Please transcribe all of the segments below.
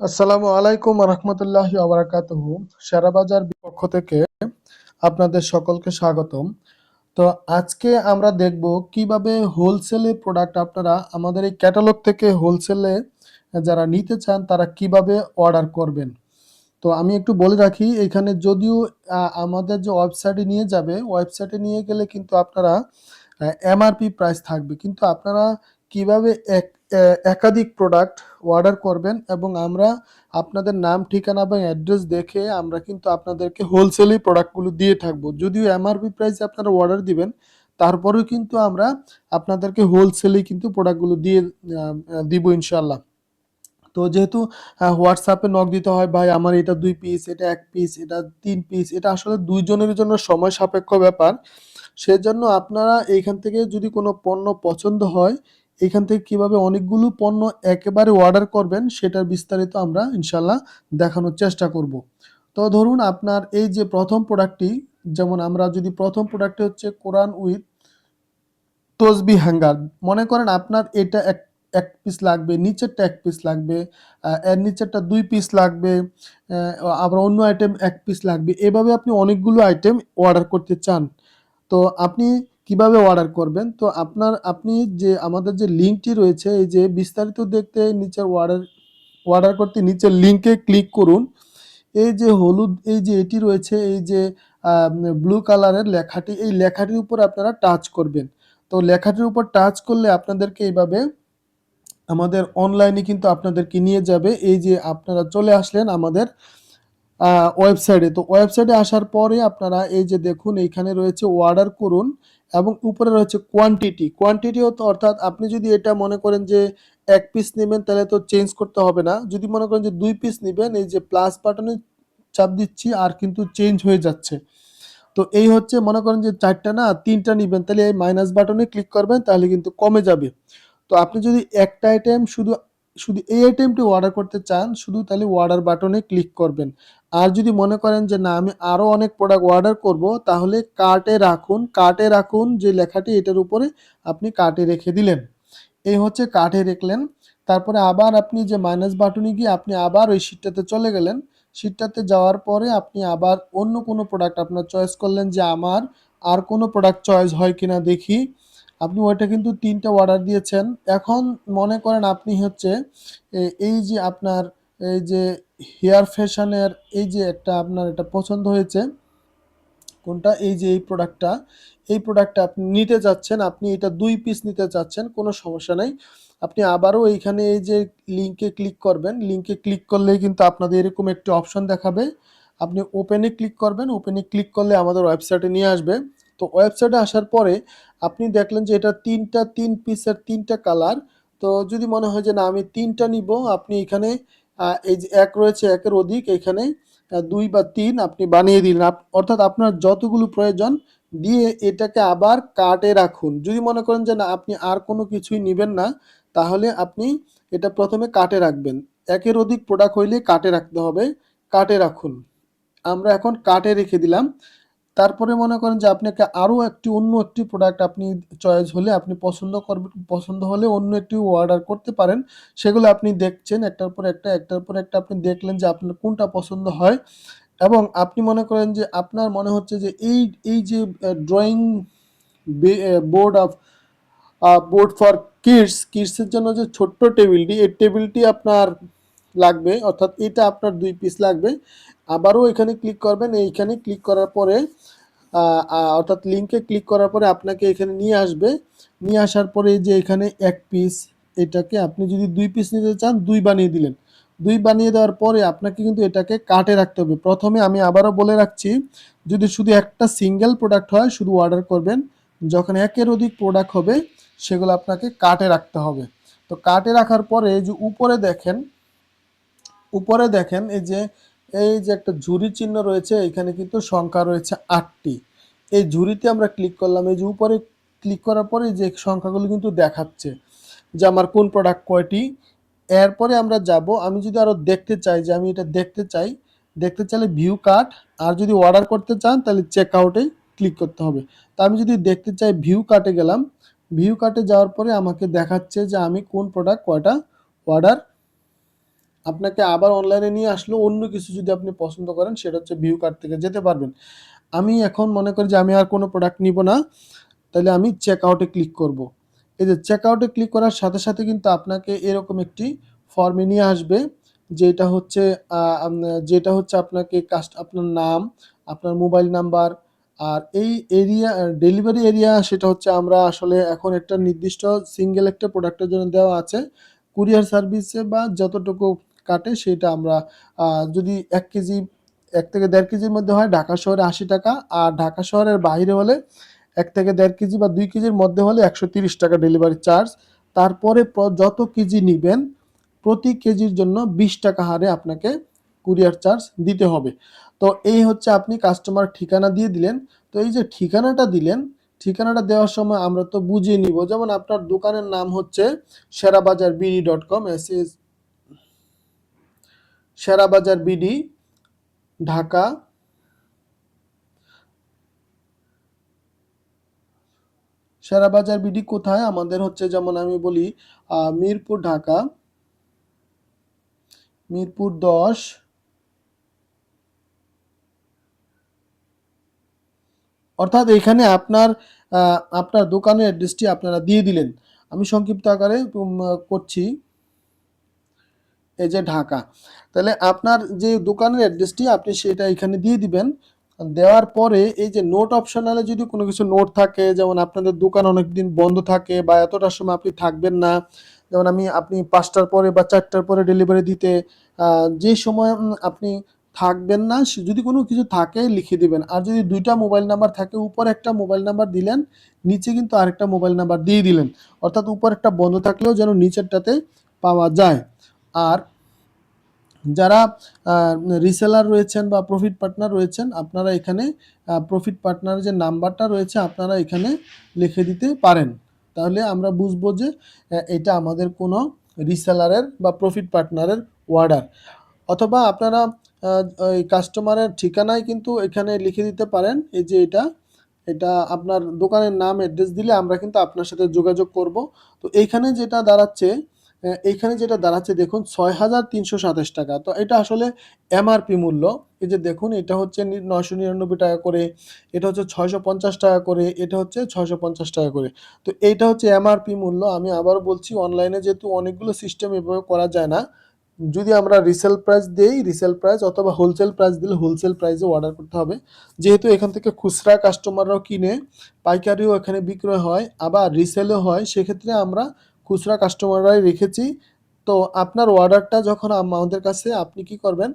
আসসালামু আলাইকুম রহমতুল্লাহ আবরাকাতুহু শেয়ারবাজার পক্ষ থেকে আপনাদের সকলকে স্বাগতম। তো আজকে আমরা দেখব কীভাবে হোলসেলে প্রোডাক্ট আপনারা আমাদের এই ক্যাটালগ থেকে হোলসেলে যারা নিতে চান, তারা কীভাবে অর্ডার করবেন। তো আমি একটু বলে রাখি, এখানে যদিও আমাদের যে ওয়েবসাইটে নিয়ে যাবে, ওয়েবসাইটে নিয়ে গেলে কিন্তু আপনারা এমআরপি প্রাইস থাকবে। কিন্তু আপনারা কীভাবে এক একাধিক প্রোডাক্ট অর্ডার করবেন এবং আমরা আপনাদের নাম, ঠিকানা বা অ্যাড্রেস দেখে আমরা কিন্তু আপনাদেরকে হোলসেলেই প্রোডাক্টগুলো দিয়ে থাকব। যদিও এমআরপি প্রাইসে আপনারা অর্ডার দিবেন, তারপরেও কিন্তু আমরা আপনাদেরকে হোলসেলেই কিন্তু প্রোডাক্টগুলো দিয়ে দিব ইনশাল্লাহ তো যেহেতু হোয়াটসঅ্যাপে নক দিতে হয়, ভাই, আমার এটা দুই পিস এটা এক পিস এটা তিন পিস এটা আসলে দুইজনের জন্য সময় সাপেক্ষ ব্যাপার। সেজন্য আপনারা এইখান থেকে যদি কোনো পণ্য পছন্দ হয় এইখান থেকে কীভাবে অনেকগুলো পণ্য একেবারে অর্ডার করবেন, সেটার বিস্তারিত আমরা ইনশাল্লাহ দেখানোর চেষ্টা করব। তো ধরুন আপনার এই যে প্রথম প্রোডাক্টটি যেমন আমরা যদি প্রথম প্রোডাক্টটি হচ্ছে কোরআন উইথ তসবি হ্যাঙ্গার মনে করেন আপনার এটা এক এক পিস লাগবে, নিচেরটা এক পিস লাগবে এর নিচেরটা দুই পিস লাগবে আবার অন্য আইটেম এক পিস লাগবে। এভাবে আপনি অনেকগুলো আইটেম অর্ডার করতে চান। তো আপনি কীভাবে অর্ডার করবেন? তো আপনার, আপনি যে আমাদের যে লিঙ্কটি রয়েছে, এই যে বিস্তারিত দেখতে নিচের অর্ডার অর্ডার করতে নিচের লিঙ্কে ক্লিক করুন। এই যে হলুদ, এই যে এটি রয়েছে, এই যে ব্লু কালারের লেখাটি, এই লেখাটির উপর আপনারা টাচ করবেন। তো লেখাটির উপর টাচ করলে আপনাদেরকে এইভাবে আমাদের অনলাইনে কিন্তু আপনাদেরকে নিয়ে যাবে। এই যে আপনারা চলে আসলেন আমাদের ওয়েবসাইটে তো ওয়েবসাইটে আসার পরে আপনারা এই যে দেখুন, এইখানে রয়েছে অর্ডার করুন এবং উপরে রয়েছে কোয়ান্টিটি কোয়ান্টিটি হতো অর্থাৎ আপনি যদি এটা মনে করেন যে এক পিস নেবেন, তাহলে তো চেঞ্জ করতে হবে না। যদি মনে করেন যে দুই পিস নেবেন, এই যে প্লাস বাটনে চাপ দিচ্ছি, আর কিন্তু চেঞ্জ হয়ে যাচ্ছে। তো এই হচ্ছে মনে করেন যে চারটা না, তিনটা নিবেন, তাহলে এই মাইনাস বাটনে ক্লিক করবেন, তাহলে কিন্তু কমে যাবে। তো আপনি যদি একটা আইটেম শুধু শুধু এই আইটেমটি অর্ডার করতে চান, শুধু তাহলে অর্ডার বাটনে ক্লিক করবেন। আর যদি মনে করেন যে না, আমি আরও অনেক প্রোডাক্ট অর্ডার করব, তাহলে কার্টে রাখুন। কার্টে রাখুন যে লেখাটি এটার উপরে আপনি কার্টে রেখে দিলেন। এই হচ্ছে কার্টে রাখলেন। তারপরে আবার আপনি যে মাইনাস বাটনে গিয়ে আপনি আবার ওই শিটটাতে চলে গেলেন। শিটটাতে যাওয়ার পরে আপনি আবার অন্য কোনো প্রোডাক্ট আপনার চয়েস করলেন যে আমার আর কোনো প্রোডাক্ট চয়েস হয় কিনা দেখি। আপনি ওইটা কিন্তু তিনটা অর্ডার দিয়েছেন। এখন মনে করেন আপনি হচ্ছে এই যে আপনার, এই যে হেয়ার ফ্যাশনের এই যে একটা আপনার এটা পছন্দ হয়েছে, কোনটা? এই যে এই প্রোডাক্টটা এই প্রোডাক্টটা আপনি নিতে চাচ্ছেন আপনি এটা দুই পিস নিতে চাচ্ছেন কোনো সমস্যা নাই। আপনি আবারও এইখানে এই যে লিঙ্কে ক্লিক করবেন লিঙ্কে ক্লিক করলেই কিন্তু আপনাদের এরকম একটি অপশন দেখাবে। আপনি ওপেনে ক্লিক করবেন ওপেনে ক্লিক করলে আমাদের ওয়েবসাইটে নিয়ে আসবে। তো ওয়েবসাইটে আসার পরে আপনি দেখলেন যে এটা তিনটা, তিন পিসের তিনটা কালার তো যদি মনে হয় যে না, আমি তিনটা নিব, আপনি এখানে এই যে এক রয়েছে, একের অধিক, এখানে দুই বা তিন আপনি বানিয়ে দিলেন। অর্থাৎ আপনার যতগুলো প্রয়োজন, দিয়ে এটাকে আবার কাটে রাখুন। যদি মনে করেন যে না, আপনি আর কোনো কিছুই নেবেন না, তাহলে আপনি এটা প্রথমে কাটে রাখবেন। একের অধিক প্রোডাক্ট হইলে কাটে রাখতে হবে, কাটে রাখুন। আমরা এখন কাটে রেখে দিলাম। তারপরে মনে করেন যে আপনাকে আরও একটি, অন্য একটি প্রোডাক্ট আপনি চয়েস হলে আপনি পছন্দ করবেন, পছন্দ হলে অন্য একটি অর্ডার করতে পারেন। সেগুলো আপনি দেখছেন, একটার পর একটা, একটার পর একটা আপনি দেখলেন যে আপনার কোনটা পছন্দ হয়। এবং আপনি মনে করেন যে আপনার মনে হচ্ছে যে এই এই যে drawing board of board for kids কিডসের জন্য যে ছোট্ট টেবিলটি, এই টেবিলটি আপনার লাগবে, অর্থাৎ এটা আপনার দুই পিস লাগবে। আবারও এখানে ক্লিক করবেন, এইখানে ক্লিক করার পরে অর্থাৎ লিঙ্কে ক্লিক করার পরে আপনাকে এখানে নিয়ে আসবে। নিয়ে আসার পরে যে এখানে এক পিস এটাকে আপনি যদি দুই পিস নিতে চান, দুই বানিয়ে দিলেন। দুই বানিয়ে দেওয়ার পরে আপনাকে কিন্তু এটাকে কাটে রাখতে হবে। প্রথমে আমি আবারও বলে রাখছি, যদি শুধু একটা সিঙ্গেল প্রোডাক্ট হয়, শুধু অর্ডার করবেন, যখন একের অধিক প্রোডাক্ট হবে, সেগুলো আপনাকে কাটে রাখতে হবে। তো কাটে রাখার পরে যে উপরে দেখেন উপরে দেখেন এই যে এই যে একটা ঝুরি চিহ্ন রয়েছে, এখানে কিন্তু সংখ্যা রয়েছে আটটি। এই ঝুরিতে আমরা ক্লিক করলাম, এই যে উপরে ক্লিক করার পরে যে সংখ্যাগুলো কিন্তু দেখাচ্ছে যে আমার কোন প্রোডাক্ট কয়টি। এরপরে আমরা যাব, আমি যদি আরও দেখতে চাই যে আমি এটা দেখতে চাই, দেখতে চাইলে ভিউ কার্ট আর যদি অর্ডার করতে চান তাহলে চেক আউটে ক্লিক করতে হবে। তো আমি যদি দেখতে চাই ভিউ কার্টে গেলাম ভিউ কার্টে যাওয়ার পরে আমাকে দেখাচ্ছে যে আমি কোন প্রোডাক্ট কয়টা অর্ডার আপনাকে আবার অনলাইনে নিয়ে আসলো, অন্য কিছু যদি আপনি পছন্দ করেন, সেটা হচ্ছে ভিউ কার্ড থেকে যেতে পারবেন। আমি এখন মনে করি যে আমি আর কোনো প্রোডাক্ট নিব না, তাহলে আমি চেক আউটে ক্লিক করব। এই যে চেক আউটে ক্লিক করার সাথে সাথে কিন্তু আপনাকে এরকম একটি ফর্মে নিয়ে আসবে, যেটা হচ্ছে যেটা হচ্ছে আপনাকে কাস্ট আপনার নাম, আপনার মোবাইল নাম্বার আর এই এরিয়া ডেলিভারি এরিয়া সেটা হচ্ছে আমরা আসলে এখন একটা নির্দিষ্ট সিঙ্গেল একটা প্রোডাক্টের জন্য দেওয়া আছে। কুরিয়ার সার্ভিসে বা যতটুকু কাটে, সেটা আমরা যদি এক কেজি, এক থেকে দেড় কেজির মধ্যে হয় ঢাকা শহরে আশি টাকা, আর ঢাকা শহরের বাইরে হলে এক থেকে দেড় কেজি বা দুই কেজির মধ্যে হলে একশো তিরিশ টাকা ডেলিভারি চার্জ। তারপরে যত কেজি নেবেন, প্রতি কেজির জন্য বিশ টাকা হারে আপনাকে কুরিয়ার চার্জ দিতে হবে। তো এই হচ্ছে আপনি কাস্টমার ঠিকানা দিয়ে দিলেন। তো এই যে ঠিকানাটা দিলেন, ঠিকানাটা দেওয়ার সময় আমরা তো বুঝিয়ে নিব। যেমন আপনার দোকানের নাম হচ্ছে Serabazar BD dot com, S S Serabazar BD, Dhaka. Serabazar BD কোথায়? আমাদের হচ্ছে যেমন আমি বলি মিরপুর, ঢাকা। মিরপুর দশ। অর্থাৎ এখানে আপনার আপনার দোকানের অ্যাড্রেসটি আপনারা দিয়ে দিলেন। আমি সংক্ষিপ্ত আকারে করছি। এই যে ঢাকা। তাহলে আপনার যে দোকানের অ্যাড্রেসটি আপনি সেটা এখানে দিয়ে দিবেন। দেওয়ার পরে এই যে নোট অপশনালে যদি কোনো কিছু নোট থাকে, যেমন আপনাদের দোকান অনেক দিন বন্ধ থাকে বা এতটার সময় আপনি থাকবেন না, যেমন আমি, আপনি পাঁচটার পরে বা চারটার পরে ডেলিভারি দিতে যে সময় আপনি থাকবেন না যদি কোনো কিছু থাকে লিখে দিবেন। আর যদি দুইটা মোবাইল নাম্বার থাকে, উপরে একটা মোবাইল নাম্বার দিলেন, নিচে কিন্তু আরেকটা মোবাইল নাম্বার দিয়ে দিলেন। অর্থাৎ উপর একটা বন্ধ থাকলেও যেন নিচেরটাতে পাওয়া যায়। আর যারা রিসেলার রয়েছেন বা প্রফিট পার্টনার রয়েছেন, আপনারা এখানে প্রফিট পার্টনার যে নাম্বারটা রয়েছে, আপনারা এখানে লিখে দিতে পারেন। তাহলে আমরা বুঝব যে এটা আমাদের কোনো রিসেলারের বা প্রফিট পার্টনারের অর্ডার অথবা আপনারা ওই কাস্টমারের ঠিকানায় কিন্তু এখানে লিখে দিতে পারেন, এই যে এটা এটা আপনার দোকানের নাম অ্যাড্রেস দিলে আমরা কিন্তু আপনার সাথে যোগাযোগ করব। তো এইখানে যেটা দাঁড়াচ্ছে এইখানে যেটা দাঁড়াচ্ছে, দেখুন ছয় হাজার তিনশো সাতাশ টাকা। তো এটা আসলে এমআরপি মূল্য। এই যে দেখুন, এটা হচ্ছে নয়শো নিরানব্বই টাকা করে, এটা হচ্ছে ছয়শো পঞ্চাশ টাকা করে, এটা হচ্ছে ছয়শো পঞ্চাশ টাকা করে। তো এইটা হচ্ছে এমআরপি মূল্য। আমি আবার বলছি, অনলাইনে যেহেতু অনেকগুলো সিস্টেম এভাবে করা যায় না, যদি আমরা রিসেল প্রাইস দেই রিসেল প্রাইস অথবা হোলসেল প্রাইস দিলে হোলসেল প্রাইসে অর্ডার করতে হবে। যেহেতু এখান থেকে খুচরা কাস্টমাররাও কিনে, পাইকারিও এখানে বিক্রয় হয়, আবার রিসেলও হয়, সেক্ষেত্রে আমরা খুচরা কাস্টমাররাই রেখেছি। তো আপনার অর্ডারটা যখন আমাদের কাছে, আপনি কি করবেন?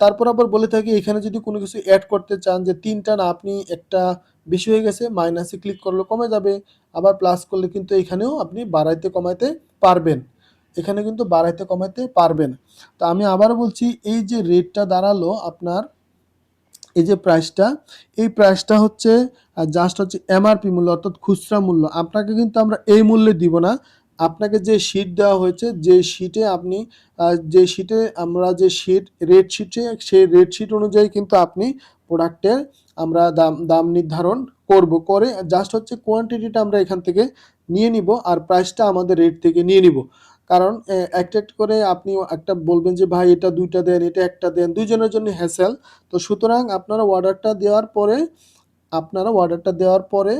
তারপর আবার বলে থাকি, এখানে যদি কোনো কিছু অ্যাড করতে চান যে তিনটা না, আপনি একটা বেশি হয়ে গেছে মাইনাসে ক্লিক করলে কমে যাবে। আবার প্লাস করলে কিন্তু এখানেও আপনি বাড়াইতে কমাইতে পারবেন। এখানে কিন্তু বাড়াইতে কমাইতে পারবেন। তো আমি আবার বলছি, এই যে রেটটা দাঁড়াল আপনার, এই যে প্রাইসটা এই প্রাইসটা হচ্ছে জাস্ট হচ্ছে এমআরপি মূল্য, অর্থাৎ খুচরা মূল্য। আপনাকে কিন্তু আমরা এই মূল্যে দিব না। আপনাকে যে শিট দেওয়া হয়েছে, যে শিটে আপনি যে শিটে আমরা যে শিট রেড শিটে সেই রেড শিট অনুযায়ী কিন্তু আপনি প্রোডাক্টের আমরা দাম দাম নির্ধারণ করব। করে জাস্ট হচ্ছে কোয়ান্টিটিটা আমরা এখান থেকে নিয়ে নিব আর প্রাইসটা আমাদের রেট থেকে নিয়ে নিব। কারণ একটা একটা করে আপনি একটা বলবেন যে, ভাই, এটা দুইটা দেন, এটা একটা দেন। দুইজনের জন্য হ্যাসেল তো সুতরাং আপনারা অর্ডারটা দেওয়ার পরে, আপনারা অর্ডারটা দেওয়ার পরে,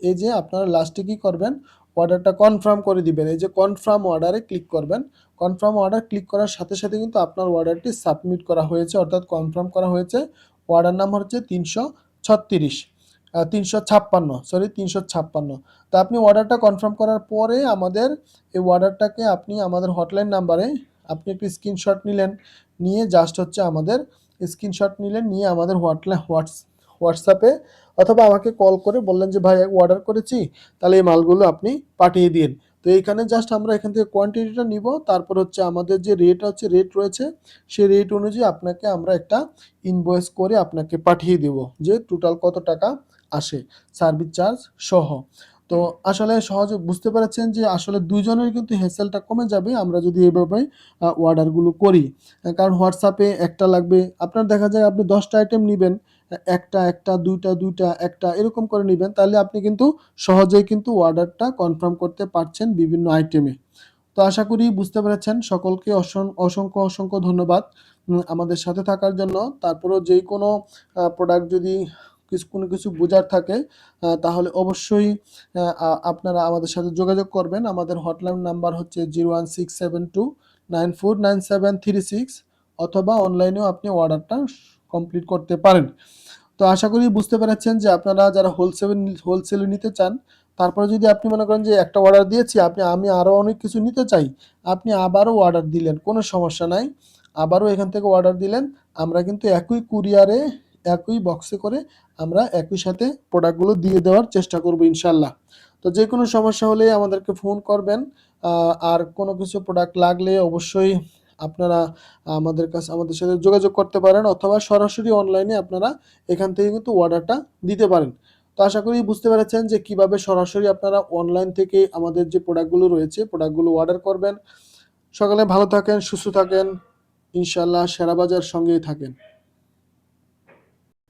এই যে আপনারা লাস্টে কি করবেন? অর্ডারটা কনফার্ম করে দিবেন। এই যে কনফার্ম অর্ডারে ক্লিক করবেন। কনফার্ম অর্ডার ক্লিক করার সাথে সাথে কিন্তু আপনার অর্ডারটি সাবমিট করা হয়েছে, অর্থাৎ কনফার্ম করা হয়েছে। অর্ডার নাম্বার হচ্ছে তিনশো ছত্রিশ তিনশো ছাপ্পান্ন সরি তিনশো ছাপ্পান্ন। তো আপনি অর্ডারটা কনফার্ম করার পরে আমাদের এই অর্ডারটাকে আপনি আমাদের হটলাইন নাম্বারে আপনি একটি স্ক্রিনশট নিলেন, নিয়ে জাস্ট হচ্ছে আমাদের স্ক্রিনশট নিলেন, নিয়ে আমাদের হোয়াটলা, হোয়াটস, হোয়াটসঅ্যাপে অথবা আমাকে কল করে বললেন যে, ভাই অর্ডার করেছি, তাহলে এই মালগুলো আপনি পাঠিয়ে দিন। তো এইখানে জাস্ট আমরা এখান থেকে কোয়ান্টিটিটা নিব। তারপর হচ্ছে আমাদের যে রেট হচ্ছে রেট রয়েছে, সেই রেট অনুযায়ী আপনাকে আমরা একটা ইনভয়েস করে আপনাকে পাঠিয়ে দেব যে টোটাল কত টাকা আসে সার্ভিস চার্জ সহ। তো আসলে সহজে বুঝতে পেরেছেন যে আসলে দুইজনের কিন্তু হেসেলটা কমে যাবে, আমরা যদি এইভাবে অর্ডারগুলো করি। কারণ হোয়াটসঅ্যাপে একটা লাগবে, আপনার দেখা যায় আপনি দশটা আইটেম নেবেন, একটা একটা, দুইটা দুইটা, একটা, এরকম করে নেবেন, তাহলে আপনি কিন্তু সহজেই কিন্তু অর্ডারটা কনফার্ম করতে পারছেন বিভিন্ন আইটেমে তো আশা করি বুঝতে পেরেছেন, সকলকে অসং- অসংখ্য অসংখ্য ধন্যবাদ আমাদের সাথে থাকার জন্য। তারপরেও যে কোনো প্রোডাক্ট যদি কিছু, কোনো কিছু বোঝার থাকে তাহলে অবশ্যই আপনারা আমাদের সাথে যোগাযোগ করবেন। আমাদের হটলাইন নাম্বার হচ্ছে zero one six seven two nine four nine seven three six অথবা অনলাইনেও আপনি অর্ডারটা কমপ্লিট করতে পারেন। তো আশা করি বুঝতে পেরেছেন যে আপনারা যারা হোলসেল হোলসেলে নিতে চান, তারপরে যদি আপনি মনে করেন যে একটা অর্ডার দিয়েছি, আপনি, আমি আরও অনেক কিছু নিতে চাই, আপনি আবারও অর্ডার দিলেন, কোনো সমস্যা নাই। আবারও এখান থেকে অর্ডার দিলেন, আমরা কিন্তু একই কুরিয়ারে একই বক্সে করে আমরা একই সাথে প্রোডাক্টগুলো দিয়ে দেওয়ার চেষ্টা করব ইনশাল্লাহ। তো যে কোনো সমস্যা হলে আমাদেরকে ফোন করবেন। আর কোনো কিছু প্রোডাক্ট লাগলে অবশ্যই আপনারা আমাদের কাছে, আমাদের সাথে যোগাযোগ করতে পারেন অথবা সরাসরি অনলাইনে আপনারা এখান থেকে কিন্তু অর্ডারটা দিতে পারেন। তো আশা করি বুঝতে পেরেছেন যে কীভাবে সরাসরি আপনারা অনলাইন থেকে আমাদের যে প্রোডাক্টগুলো রয়েছে প্রোডাক্টগুলো অর্ডার করবেন। সকালে ভালো থাকেন, সুস্থ থাকেন। ইনশাল্লাহ সেরা বাজার সঙ্গেই থাকেন।